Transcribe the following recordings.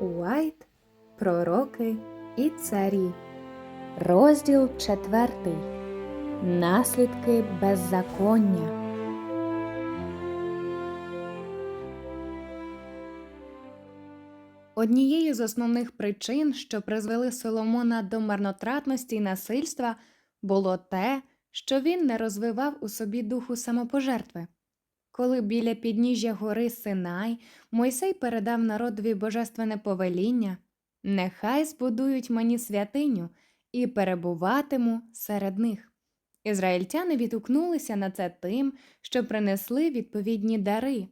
Уайт, Пророки і царі. Розділ четвертий. Наслідки беззаконня. Однією з основних причин, що призвели Соломона до марнотратності й насильства, було те, що він не розвивав у собі духу самопожертви. Коли біля підніжжя гори Синай Мойсей передав народові божественне повеління, нехай збудують мені святиню і перебуватиму серед них. Ізраїльтяни відгукнулися на це тим, що принесли відповідні дари,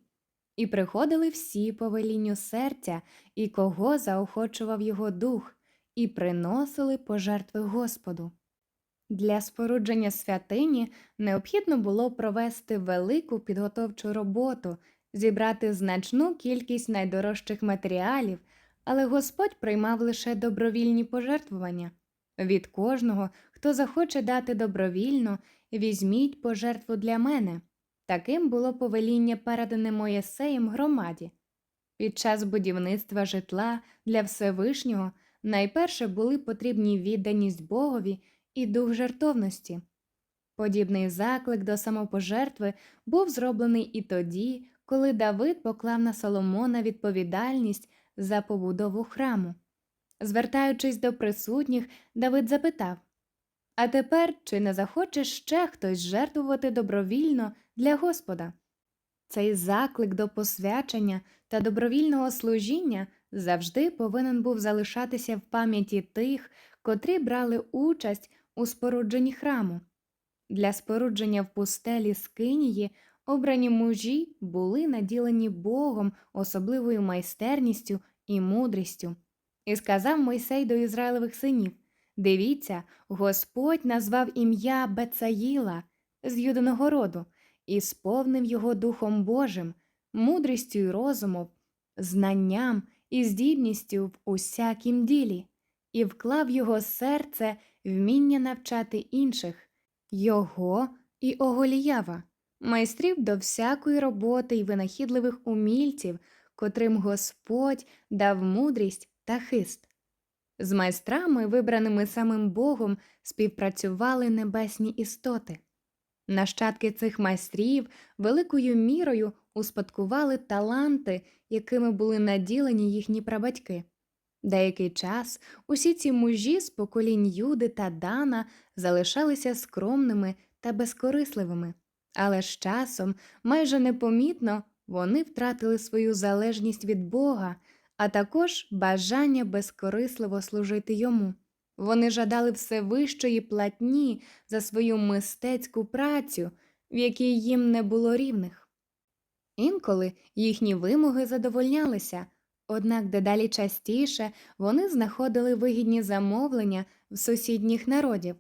і приходили всі по велінню серця, і кого заохочував його дух, і приносили пожертви Господу. Для спорудження святині необхідно було провести велику підготовчу роботу, зібрати значну кількість найдорожчих матеріалів, але Господь приймав лише добровільні пожертвування. Від кожного, хто захоче дати добровільно, візьміть пожертву для мене. Таким було повеління, передане Моєсеєм громаді. Під час будівництва житла для Всевишнього найперше були потрібні відданість Богові і дух жертовності. Подібний заклик до самопожертви був зроблений і тоді, коли Давид поклав на Соломона відповідальність за побудову храму. Звертаючись до присутніх, Давид запитав А тепер чи не захоче ще хтось жертвувати добровільно для Господа? Цей заклик до посвячення та добровільного служіння завжди повинен був залишатися в пам'яті тих, котрі брали участь у спорудженні храму. Для спорудження в пустелі Скинії обрані мужі були наділені Богом особливою майстерністю і мудрістю. І сказав Мойсей до Ізраїлевих синів Дивіться, Господь назвав ім'я Бецаїла з юдиного роду і сповнив його Духом Божим, мудрістю й розумом, знанням і здібністю в усякім ділі, і вклав його серце вміння навчати інших, його і Оголіява, майстрів до всякої роботи й винахідливих умільців, котрим Господь дав мудрість та хист. З майстрами, вибраними самим Богом, співпрацювали небесні істоти. Нащадки цих майстрів великою мірою успадкували таланти, якими були наділені їхні прабатьки. Деякий час усі ці мужі з поколінь Юди та Дана залишалися скромними та безкорисливими, але з часом, майже непомітно, вони втратили свою залежність від Бога, а також бажання безкорисливо служити йому. Вони жадали всевищої платні за свою мистецьку працю, в якій їм не було рівних. Інколи їхні вимоги задовольнялися, однак дедалі частіше вони знаходили вигідні замовлення в сусідніх народів.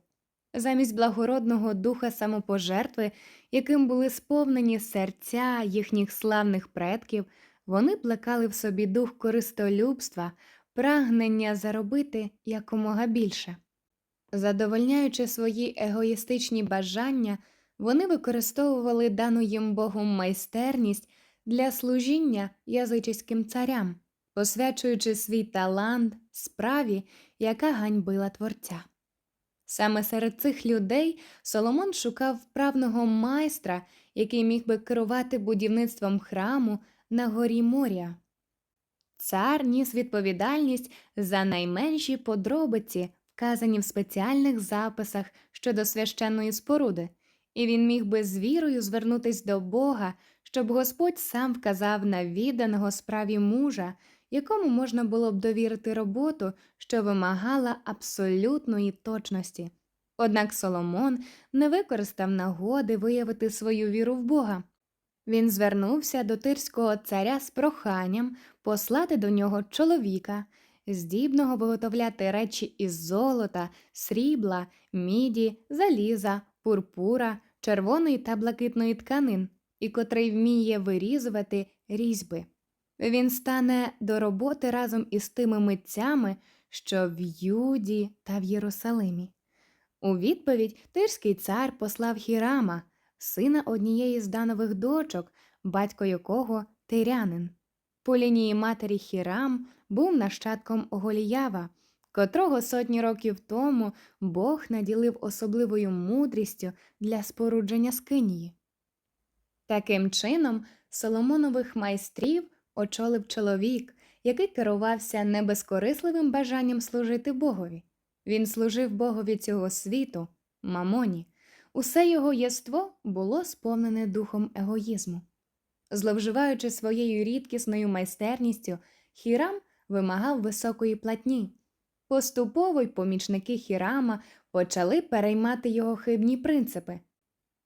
Замість благородного духа самопожертви, яким були сповнені серця їхніх славних предків, вони плекали в собі дух користолюбства, прагнення заробити якомога більше. Задовольняючи свої егоїстичні бажання, вони використовували дану їм Богом майстерність для служіння язичським царям, посвячуючи свій талант справі, яка ганьбила Творця. Саме серед цих людей Соломон шукав вправного майстра, який міг би керувати будівництвом храму на горі моря. Цар ніс відповідальність за найменші подробиці, вказані в спеціальних записах щодо священної споруди, і він міг би з вірою звернутись до Бога, щоб Господь сам вказав на відданого справі мужа, якому можна було б довірити роботу, що вимагала абсолютної точності. Однак Соломон не використав нагоди виявити свою віру в Бога. Він звернувся до тирського царя з проханням послати до нього чоловіка, здібного виготовляти речі із золота, срібла, міді, заліза, пурпура, червоної та блакитної тканин, і котрий вміє вирізувати різьби. Він стане до роботи разом із тими митцями, що в Юді та в Єрусалимі. У відповідь тирський цар послав Хірама, сина однієї з данових дочок, батько якого тирянин. по лінії матері Хірам був нащадком Оголіява, котрого сотні років тому Бог наділив особливою мудрістю для спорудження скинії. Таким чином, Соломонових майстрів очолив чоловік, який керувався не безкорисливим бажанням служити Богові. Він служив Богові цього світу, мамоні. Усе його єство було сповнене духом егоїзму. Зловживаючи своєю рідкісною майстерністю, Хірам вимагав високої платні. Поступово й помічники Хірама почали переймати його хибні принципи.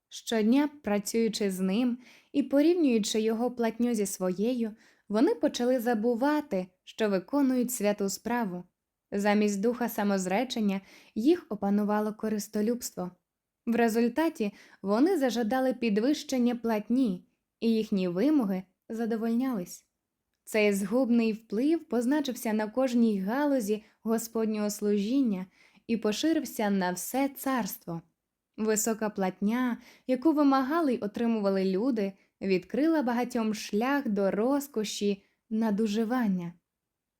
Щодня, працюючи з ним і порівнюючи його платню зі своєю, вони почали забувати, що виконують святу справу. Замість духа самозречення їх опанувало користолюбство. В результаті вони зажадали підвищення платні, і їхні вимоги задовольнялись. Цей згубний вплив позначився на кожній галузі Господнього служіння і поширився на все царство. Висока платня, яку вимагали й отримували люди, відкрила багатьом шлях до розкоші надуживання.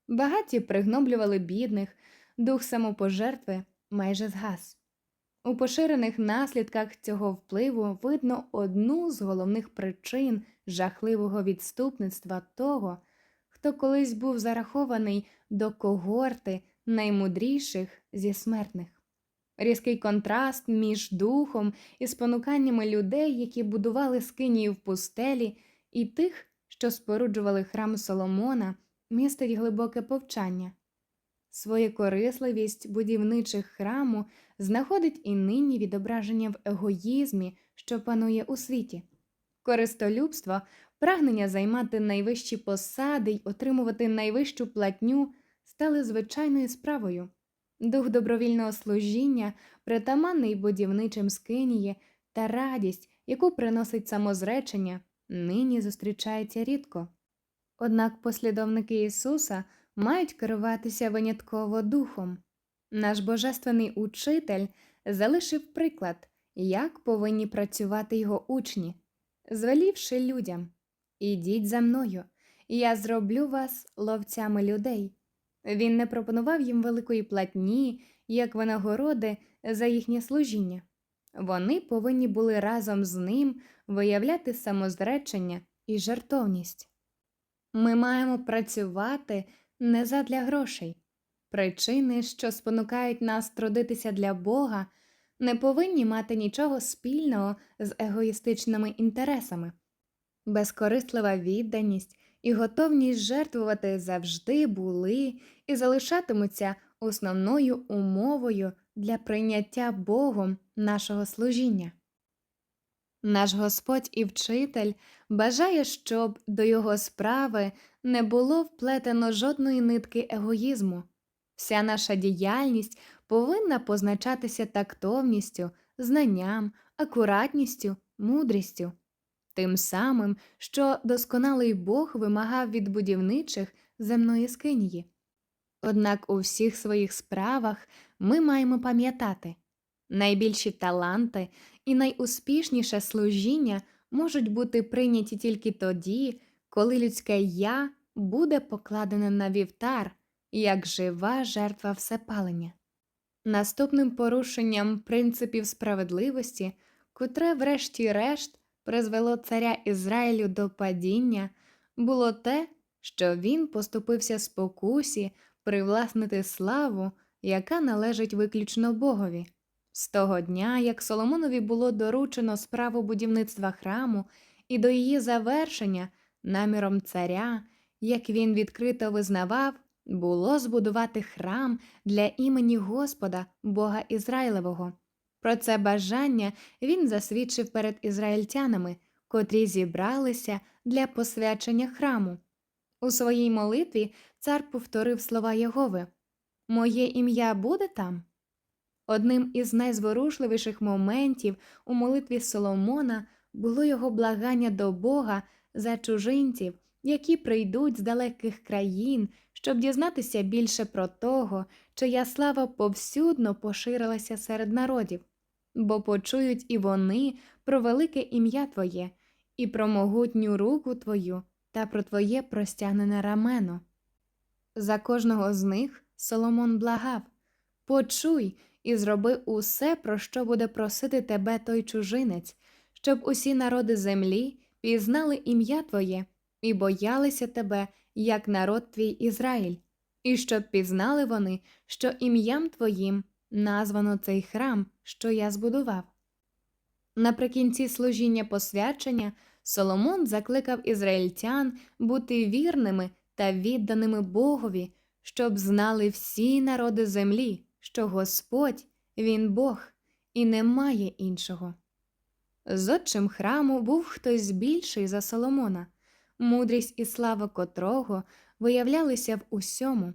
Багаті пригноблювали бідних, дух самопожертви майже згас. У поширених наслідках цього впливу видно одну з головних причин жахливого відступництва того, хто колись був зарахований до когорти наймудріших зі смертних. Різкий контраст між духом і спонуканнями людей, які будували скинії в пустелі, і тих, що споруджували храм Соломона, містить глибоке повчання. Своєкорисливість будівничих храму знаходить і нині відображення в егоїзмі, що панує у світі. Користолюбство, прагнення займати найвищі посади й отримувати найвищу платню стали звичайною справою. Дух добровільного служіння, притаманний будівничим скиніє та радість, яку приносить самозречення, нині зустрічається рідко. Однак послідовники Ісуса мають керуватися винятково духом. Наш божественний учитель залишив приклад, як повинні працювати його учні, звелівши людям Ідіть за мною, я зроблю вас ловцями людей. Він не пропонував їм великої платні, як винагороди за їхнє служіння. Вони повинні були разом з ним виявляти самозречення і жертовність. Ми маємо працювати не задля грошей. Причини, що спонукають нас трудитися для Бога, не повинні мати нічого спільного з егоїстичними інтересами. Безкорислива відданість і готовність жертвувати завжди були і залишатимуться основною умовою для прийняття Богом нашого служіння. Наш Господь і вчитель бажає, щоб до його справи не було вплетено жодної нитки егоїзму. Вся наша діяльність повинна позначатися тактовністю, знанням, акуратністю, мудрістю, тим самим, що досконалий Бог вимагав від будівничих земної скинії. Однак у всіх своїх справах ми маємо пам'ятати найбільші таланти і найуспішніше служіння можуть бути прийняті тільки тоді, коли людське я буде покладене на вівтар як жива жертва всепалення. Наступним порушенням принципів справедливості, котре, врешті-решт, призвело царя Ізраїлю до падіння, було те, що він поступився спокусі привласнити славу, яка належить виключно Богові. З того дня, як Соломонові було доручено справу будівництва храму і до її завершення, наміром царя, як він відкрито визнавав, було збудувати храм для імені Господа, Бога Ізраїлевого. Про це бажання він засвідчив перед ізраїльтянами, котрі зібралися для посвячення храму. У своїй молитві цар повторив слова Єгови Моє ім'я буде там. Одним із найзворушливіших моментів у молитві Соломона було його благання до Бога за чужинців, які прийдуть з далеких країн, щоб дізнатися більше про того, чия слава повсюдно поширилася серед народів, бо почують і вони про велике ім'я Твоє, і про могутню руку Твою, та про твоє простягнене рамено. За кожного з них Соломон благав Почуй і зроби усе, про що буде просити тебе той чужинець, щоб усі народи землі пізнали ім'я Твоє і боялися тебе, як народ твій Ізраїль, і щоб пізнали вони, що ім'ям Твоїм названо цей храм, що я збудував. Наприкінці служіння посвячення Соломон закликав ізраїльтян бути вірними та відданими Богові, щоб знали всі народи землі, що Господь він Бог, і немає іншого. Зодчим храму був хтось більший за Соломона, мудрість і слава котрого виявлялися в усьому.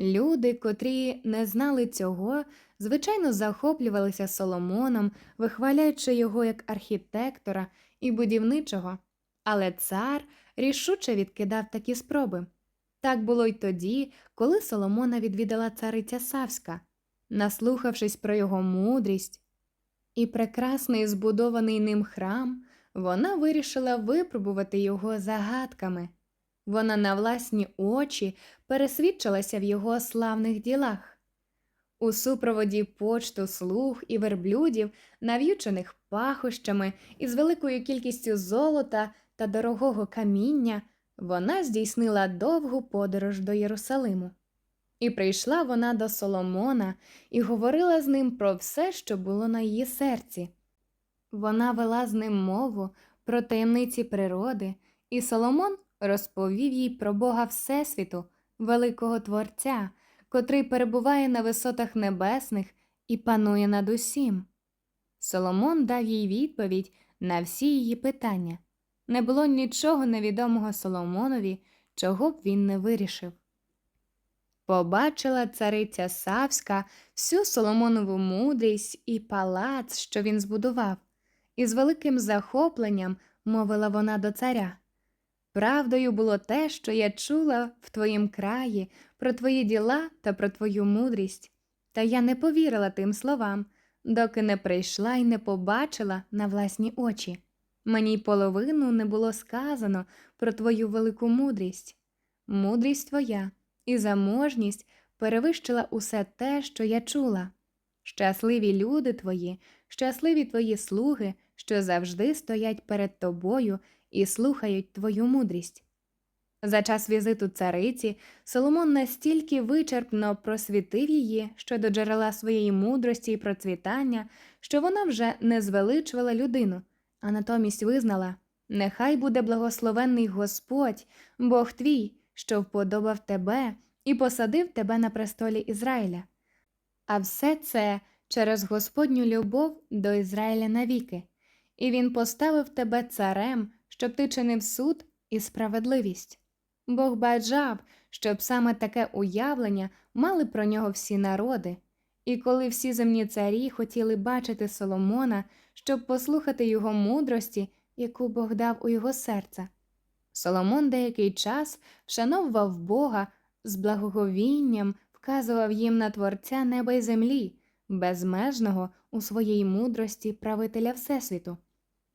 Люди, котрі не знали цього, звичайно захоплювалися Соломоном, вихваляючи його як архітектора і будівничого, але цар рішуче відкидав такі спроби. Так було й тоді, коли Соломона відвідала цариця Савська, наслухавшись про його мудрість і прекрасний збудований ним храм, вона вирішила випробувати його загадками. Вона на власні очі пересвідчилася в його славних ділах. У супроводі почту слуг і верблюдів, нав'ючених пахощами і з великою кількістю золота та дорогого каміння, вона здійснила довгу подорож до Єрусалиму. І прийшла вона до Соломона і говорила з ним про все, що було на її серці. Вона вела з ним мову про таємниці природи, і Соломон розповів їй про Бога Всесвіту, великого Творця, котрий перебуває на висотах небесних і панує над усім. Соломон дав їй відповідь на всі її питання. Не було нічого невідомого Соломонові, чого б він не вирішив. Побачила цариця Савська всю Соломонову мудрість і палац, що він збудував, і з великим захопленням мовила вона до царя. Правдою було те, що я чула в твоїм краї про твої діла та про твою мудрість, та я не повірила тим словам, доки не прийшла і не побачила на власні очі. Мені й половину не було сказано про твою велику мудрість. Мудрість твоя і заможність перевищила усе те, що я чула. Щасливі люди твої, щасливі твої слуги, що завжди стоять перед тобою і слухають твою мудрість. За час візиту цариці Соломон настільки вичерпно просвітив її щодо джерела своєї мудрості і процвітання, що вона вже не звеличувала людину, а натомість визнала нехай буде благословенний Господь, Бог твій, що вподобав тебе і посадив тебе на престолі Ізраїля. А все це через Господню любов до Ізраїля навіки, і він поставив тебе царем, щоб ти чинив суд і справедливість. Бог бажав, щоб саме таке уявлення мали про нього всі народи, і коли всі земні царі хотіли бачити Соломона, щоб послухати його мудрості, яку Бог дав у його серце. Соломон деякий час вшановував Бога з благоговінням, вказував їм на Творця неба й землі, безмежного у своїй мудрості правителя Всесвіту.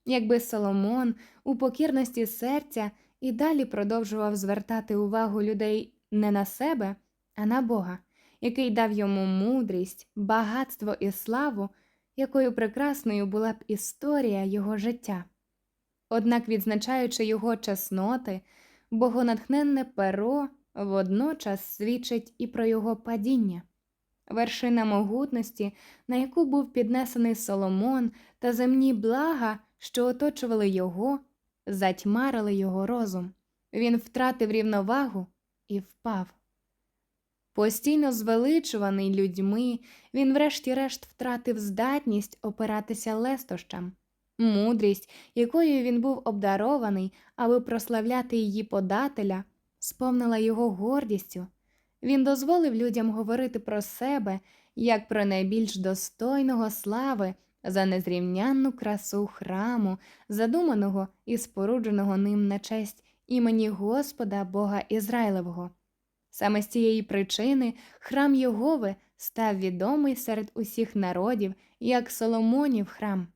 Якби Соломон у покірності серця і далі продовжував звертати увагу людей не на себе, а на Бога, який дав йому мудрість, багатство і славу, якою прекрасною була б історія його життя. Однак, відзначаючи його чесноти, богонатхненне перо водночас свідчить і про його падіння. Вершина могутності, на яку був піднесений Соломон та земні блага, що оточували його, затьмарили його розум. Він втратив рівновагу і впав. Постійно звеличуваний людьми, він врешті-решт втратив здатність опиратися лестощам, мудрість, якою він був обдарований, аби прославляти її подателя, сповнила його гордістю. Він дозволив людям говорити про себе як про найбільш достойного слави за незрівнянну красу храму, задуманого і спорудженого ним на честь імені Господа Бога Ізраїлевого. Саме з цієї причини храм Йогови став відомий серед усіх народів як Соломонів храм.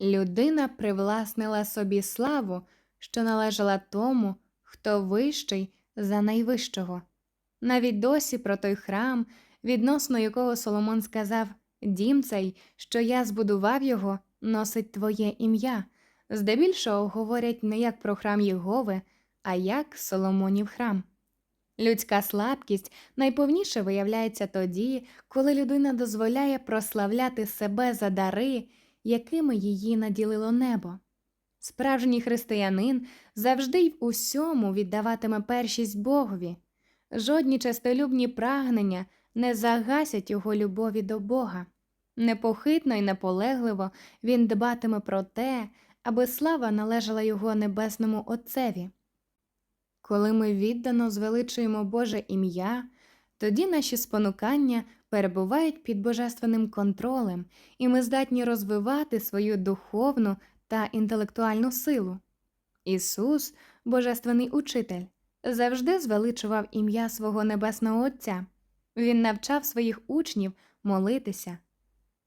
Людина привласнила собі славу, що належала тому, хто вищий за найвищого. Навіть досі про той храм, відносно якого Соломон сказав Дім цей, що я збудував його, носить твоє ім'я. Здебільшого говорять не як про храм Єгови, а як Соломонів храм. Людська слабкість найповніше виявляється тоді, коли людина дозволяє прославляти себе за дари, якими її наділило небо. Справжній християнин завжди й в усьому віддаватиме першість Богові. Жодні честолюбні прагнення не загасять його любові до Бога. Непохитно і наполегливо він дбатиме про те, аби слава належала його небесному Отцеві. Коли ми віддано звеличуємо Боже ім'я, тоді наші спонукання перебувають під божественним контролем, і ми здатні розвивати свою духовну та інтелектуальну силу. Ісус, Божественний учитель, завжди звеличував ім'я свого Небесного Отця. Він навчав своїх учнів молитися.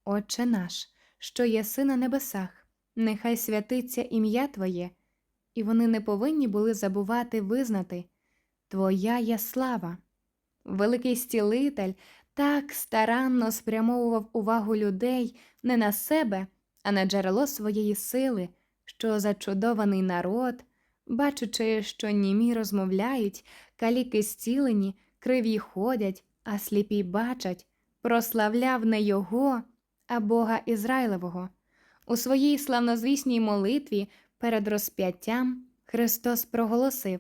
Отче наш, що єси на небесах, нехай святиться ім'я Твоє, і вони не повинні були забувати визнати Твоя є слава. Великий стілитель так старанно спрямовував увагу людей не на себе, а на джерело своєї сили, що зачудований народ, бачучи, що німі розмовляють, каліки зцілені, криві ходять, а сліпі бачать, прославляв не його, а Бога Ізраїлевого. У своїй славнозвісній молитві перед розп'яттям Христос проголосив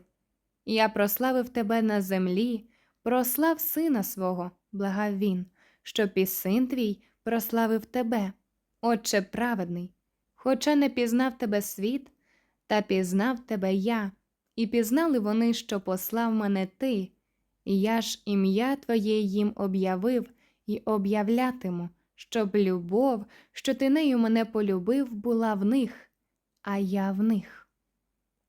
Я прославив тебе на землі, прослав сина свого, благав він, щоб і син твій прославив тебе, Отче праведний, хоча не пізнав тебе світ, та пізнав тебе я, і пізнали вони, що послав мене ти, я ж ім'я Твоє їм об'явив і об'являтиму, щоб любов, що ти нею мене полюбив, була в них, а я в них.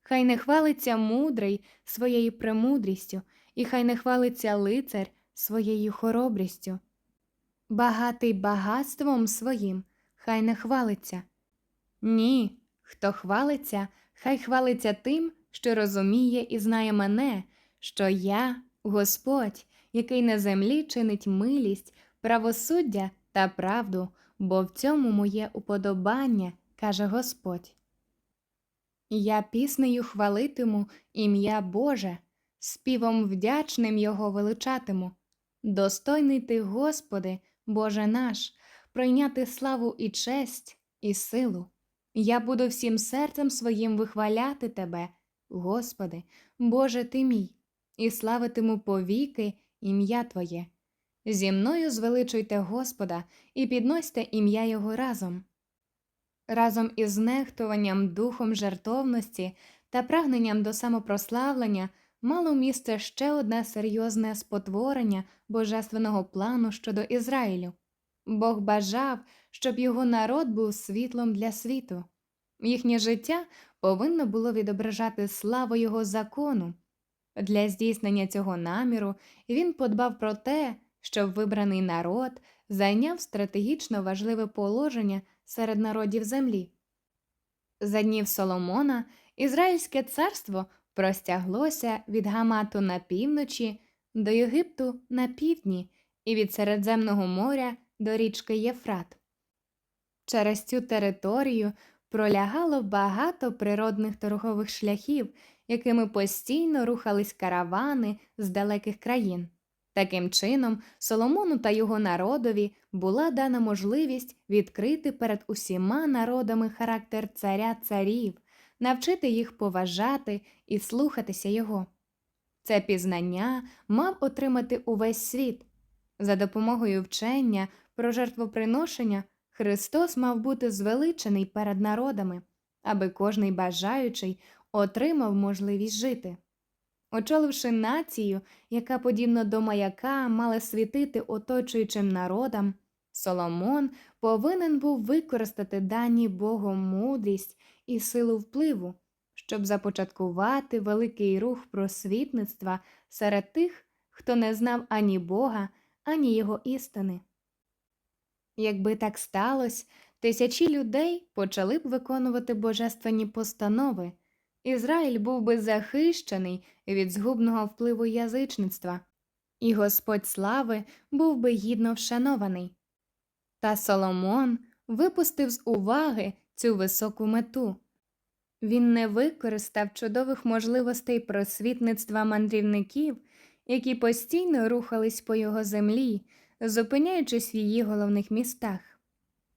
Хай не хвалиться мудрий своєю премудрістю, і хай не хвалиться лицар своєю хоробрістю. Багатий багатством своїм, хай не хвалиться. Ні, хто хвалиться, хай хвалиться тим, що розуміє і знає мене, що я Господь, який на землі чинить милість, правосуддя та правду, бо в цьому моє уподобання, каже Господь. Я піснею хвалитиму ім'я Боже, співом вдячним Його величатиму. Достойний ти, Господи, Боже наш, пройняти славу і честь, і силу. Я буду всім серцем своїм вихваляти Тебе, Господи, Боже ти мій, і славитиму повіки ім'я Твоє. Зі мною звеличуйте Господа і підносьте ім'я Його разом. Разом із нехтуванням духом жертовності та прагненням до самопрославлення мало місце ще одне серйозне спотворення божественного плану щодо Ізраїлю. Бог бажав, щоб його народ був світлом для світу. Їхнє життя повинно було відображати славу Його закону. Для здійснення цього наміру він подбав про те, щоб вибраний народ зайняв стратегічно важливе положення серед народів землі. За днів Соломона Ізраїльське царство простяглося від Гамату на півночі до Єгипту на півдні і від Середземного моря до річки Єфрат. Через цю територію пролягало багато природних торгових шляхів, якими постійно рухались каравани з далеких країн. Таким чином, Соломону та його народові була дана можливість відкрити перед усіма народами характер царя царів, навчити їх поважати і слухатися його. Це пізнання мав отримати увесь світ. За допомогою вчення про жертвоприношення Христос мав бути звеличений перед народами, аби кожний бажаючий отримав можливість жити. Очоливши націю, яка, подібно до маяка, мала світити оточуючим народам, Соломон повинен був використати дані Богом мудрість і силу впливу, щоб започаткувати великий рух просвітництва серед тих, хто не знав ані Бога, ані його істини. Якби так сталося, тисячі людей почали б виконувати божественні постанови, Ізраїль був би захищений від згубного впливу язичництва, і Господь слави був би гідно вшанований. Та Соломон випустив з уваги цю високу мету. Він не використав чудових можливостей просвітництва мандрівників, які постійно рухались по його землі, зупиняючись в її головних містах.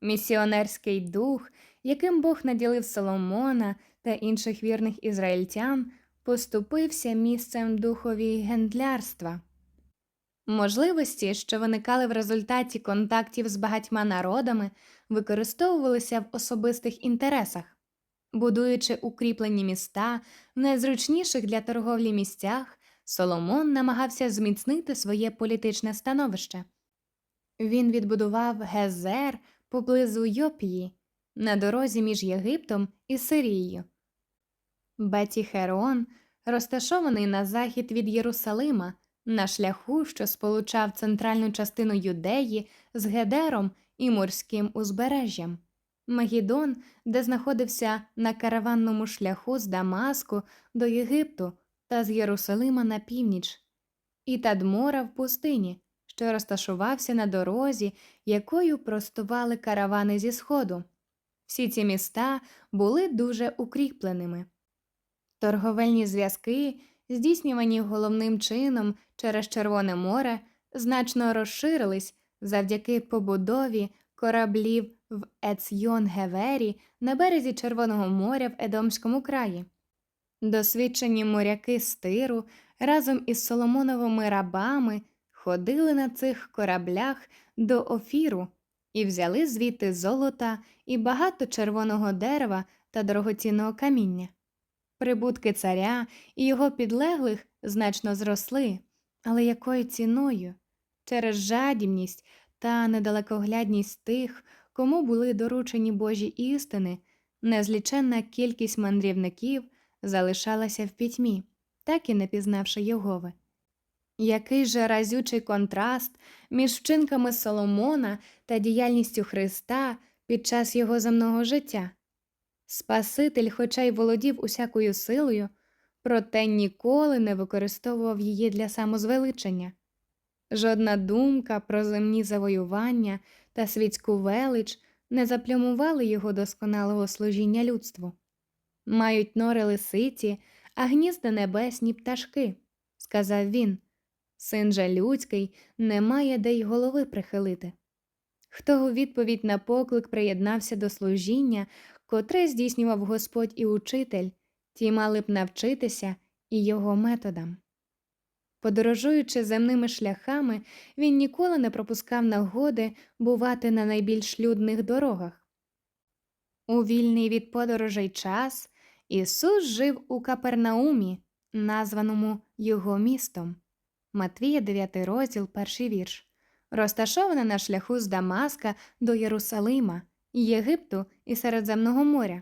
Місіонерський дух, яким Бог наділив Соломона та інших вірних ізраїльтян, поступився місцем духові гендлярства. Можливості, що виникали в результаті контактів з багатьма народами, використовувалися в особистих інтересах, будуючи укріплені міста в найзручніших для торговлі місцях, Соломон намагався зміцнити своє політичне становище. Він відбудував Гезер поблизу Йопії на дорозі між Єгиптом і Сирією. Бетіхерон, розташований на захід від Єрусалима, на шляху, що сполучав центральну частину Юдеї з Гедером і морським узбережжям. Магідон, де знаходився на караванному шляху з Дамаску до Єгипту та з Єрусалима на північ, і Тадмора в пустині, що розташувався на дорозі, якою простували каравани зі сходу. Всі ці міста були дуже укріпленими. Торговельні зв'язки, здійснювані головним чином через Червоне море, значно розширились завдяки побудові кораблів в Ецьйон-Гевері на березі Червоного моря в Едомському краї. Досвідчені моряки з Тиру разом із Соломоновими рабами ходили на цих кораблях до Офіру і взяли звідти золота і багато червоного дерева та дорогоцінного каміння. Прибутки царя і його підлеглих значно зросли, але якою ціною? Через жадібність та недалекоглядність тих, кому були доручені Божі істини, незліченна кількість мандрівників залишалася в пітьмі, так і не пізнавши Єгови. Який же разючий контраст між вчинками Соломона та діяльністю Христа під час його земного життя? Спаситель, хоча й володів усякою силою, проте ніколи не використовував її для самозвеличення. Жодна думка про земні завоювання та світську велич не заплямували його досконалого служіння людству. Мають нори лисиці, а гнізда небесні пташки, сказав він. Син же людський не має де й голови прихилити. Хто у відповідь на поклик приєднався до служіння, котре здійснював Господь і учитель, ті мали б навчитися і його методам. Подорожуючи земними шляхами, він ніколи не пропускав нагоди бувати на найбільш людних дорогах. У вільний від подорожей час Ісус жив у Капернаумі, названому його містом. Матвія, 9 розділ, перший вірш, розташоване на шляху з Дамаска до Єрусалима, Єгипту і Середземного моря.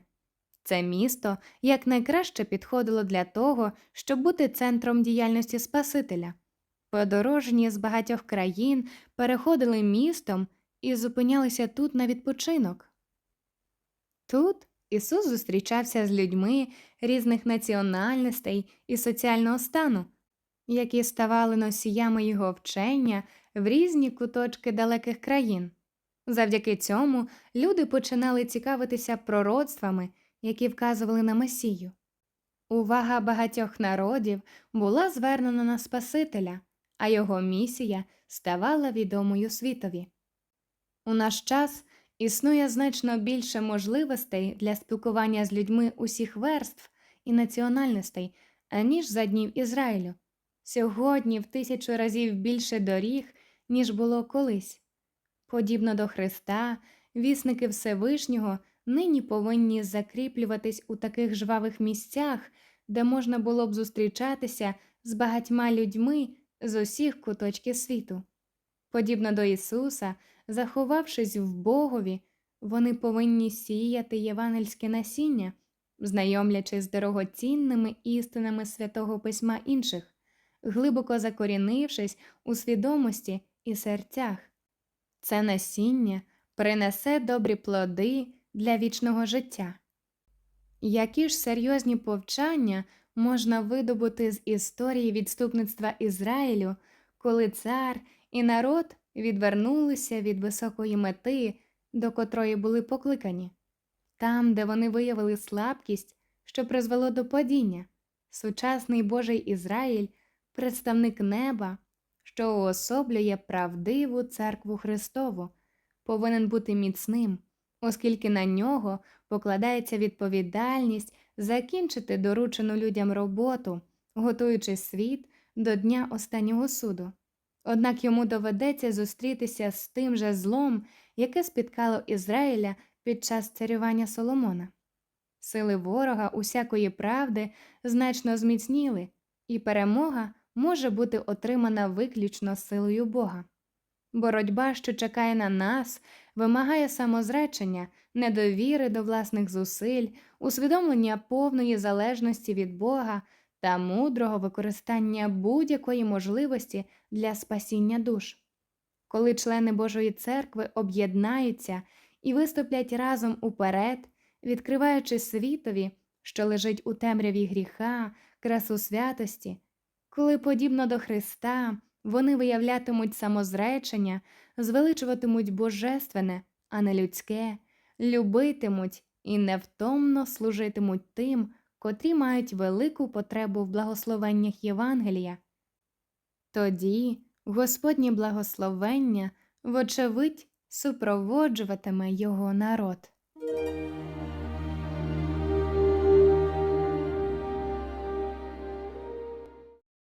Це місто якнайкраще підходило для того, щоб бути центром діяльності Спасителя. Подорожні з багатьох країн переходили містом і зупинялися тут на відпочинок. Тут Ісус зустрічався з людьми різних національностей і соціального стану, які ставали носіями його вчення в різні куточки далеких країн. Завдяки цьому люди починали цікавитися пророцтвами, які вказували на Месію. Увага багатьох народів була звернена на Спасителя, а його місія ставала відомою світові. У наш час існує значно більше можливостей для спілкування з людьми усіх верств і національностей, аніж за днів Ізраїлю. Сьогодні в тисячу разів більше доріг, ніж було колись. Подібно до Христа, вісники Всевишнього нині повинні закріплюватись у таких жвавих місцях, де можна було б зустрічатися з багатьма людьми з усіх куточків світу. Подібно до Ісуса, заховавшись в Богові, вони повинні сіяти євангельське насіння, знайомлячись з дорогоцінними істинами святого письма інших, глибоко закорінившись у свідомості і серцях. Це насіння принесе добрі плоди для вічного життя. Які ж серйозні повчання можна видобути з історії відступництва Ізраїлю, коли цар і народ відвернулися від високої мети, до котрої були покликані? Там, де вони виявили слабкість, що призвело до падіння, сучасний Божий Ізраїль, представник неба, що уособлює правдиву церкву Христову, повинен бути міцним, оскільки на нього покладається відповідальність закінчити доручену людям роботу, готуючи світ до дня останнього суду. Однак йому доведеться зустрітися з тим же злом, яке спіткало Ізраїля під час царювання Соломона. Сили ворога усякої правди значно зміцніли, і перемога може бути отримана виключно силою Бога. Боротьба, що чекає на нас, вимагає самозречення, недовіри до власних зусиль, усвідомлення повної залежності від Бога та мудрого використання будь-якої можливості для спасіння душ. Коли члени Божої церкви об'єднаються і виступлять разом уперед, відкриваючи світові, що лежить у темряві гріха, красу святості, коли, подібно до Христа, вони виявлятимуть самозречення, звеличуватимуть божественне, а не людське, любитимуть і невтомно служитимуть тим, котрі мають велику потребу в благословеннях Євангелія. Тоді Господнє благословення, вочевидь, супроводжуватиме його народ.